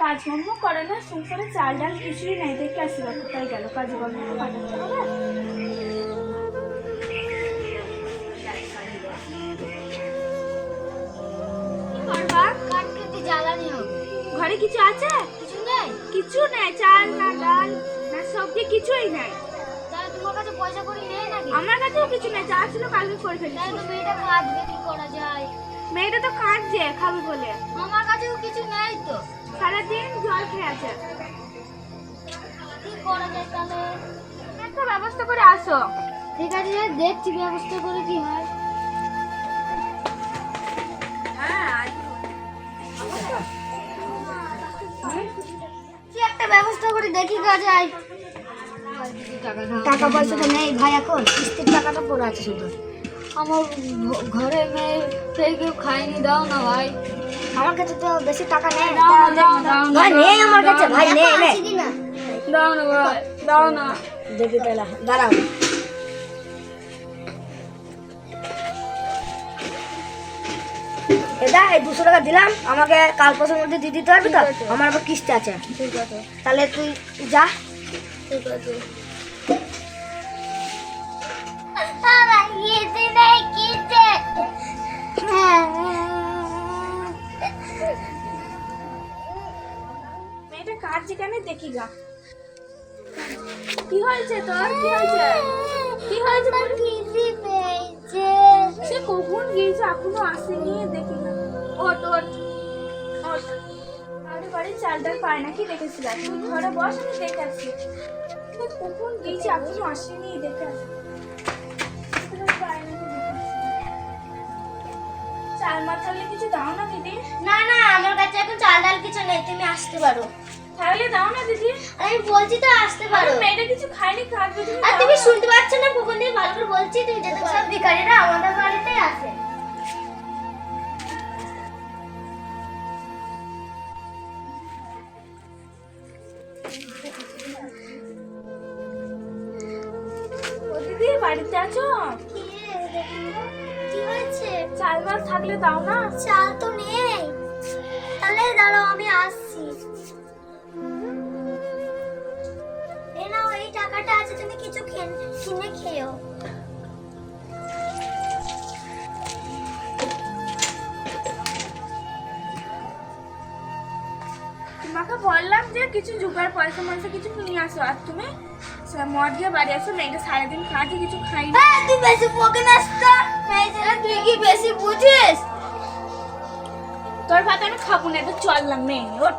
কাজকর্ম করে না সংসারে চাল ডাল কিছুই নেই দেখে আসি বা কোথায় গেল কাজকর্ম পাঠাতে হবে। ঘরে কিছু আছে? কিছু নেই? কিছু নেই চাল না ডাল না সবজি কিছুই নেই। তোমার কাছে পয়সা করে নেই নাকি? আমার কাছেও কিছু নেই যা ছিল কালকে করে ফেলি তাহলে তো মেয়েটা কাঁদবে কি করা যায়? মেয়েটা তো কাঁদছে খাবে বলে। আমার কাছেও কিছু নেই তো। সারাদিন জল খেয়ে আছে। কি করা যায় তাহলে? একটা ব্যবস্থা করে আসো। ঠিক আছে দেখছি ব্যবস্থা করে কি হয়। হ্যাঁ কি একটা ব্যবস্থা করে দেখি কাজ যায় টাকা পয়সা তো নেই ভাই এখন কিস্তির টাকাটা পড়ে আছে শুধু। আমার ঘরে মেয়ে কেউ খায়নি দাও না ভাই আমার কাছে তো বেশি টাকা নেই। দাও না, দাও না, দাও না, ভাই নেই আমার কাছে ভাই নেই নেই। দাও না ভাই দাও না দেখি তাহলে দাঁড়াও। এটা এই দুশো টাকা দিলাম আমাকে কাল পরশুর মধ্যে দিয়ে দিতে পারবি তো? আমার আবার কিস্তি আছে। ঠিক আছে। তাহলে তুই যা। ঠিক আছে। মেয়েটা কাঁদছে কেন দেখি গা। কি হয়েছে তোর? কি হয়েছে? কি হয়েছে বল? সে কখন গিয়েছে এখনও আসেনি দেখি না। ওট ওট ওট আমাদের বাড়ির চাল ডাল পায় নাকি দেখেছিলাম তুই ঘরে বস আমি দেখে আসি। সে কখন গিয়েছে এখনও আসেনি দেখে আসি। চাল মাছ কিছু দাও না দিদি? না না আমার কাছে এখন চাল ডাল কিছু নেই তুমি আসতে পারো। তাহলে দাও না দিদি। আমি বলছি তো আসতে পারো। মেয়েটা কিছু খায়নি কাঁদবে তুমি আর তুমি শুনতে পাচ্ছ না কখন দিয়ে ভালো করে বলছি তুমি যেতে সব ভিখারিরা আমাদের বাড়িতে আসে দিদি বাড়িতে আছো? কি হয়েছে? চাল মাছ থাকলে দাও না। চাল তো নেই। তাহলে দাঁড়াও আমি আসছি। টাকাটা আছে তুমি কিছু খেন- কিনে খেও তোমাকে বললাম যে কিছু জোগাড় পয়সা ময়সা কিছু নিয়ে আসো। আর তুমি সে- মদ দিয়ে বাড়ি আসো মেয়েটা সারাদিন খাচ্ছে কিছু খাই না। হ্যাঁ তুই বেশি বকে নাস তো তুই কি বেশি বুঝিস? তোর ভাত আমি খাব না এটা চললাম মেয়ে ওর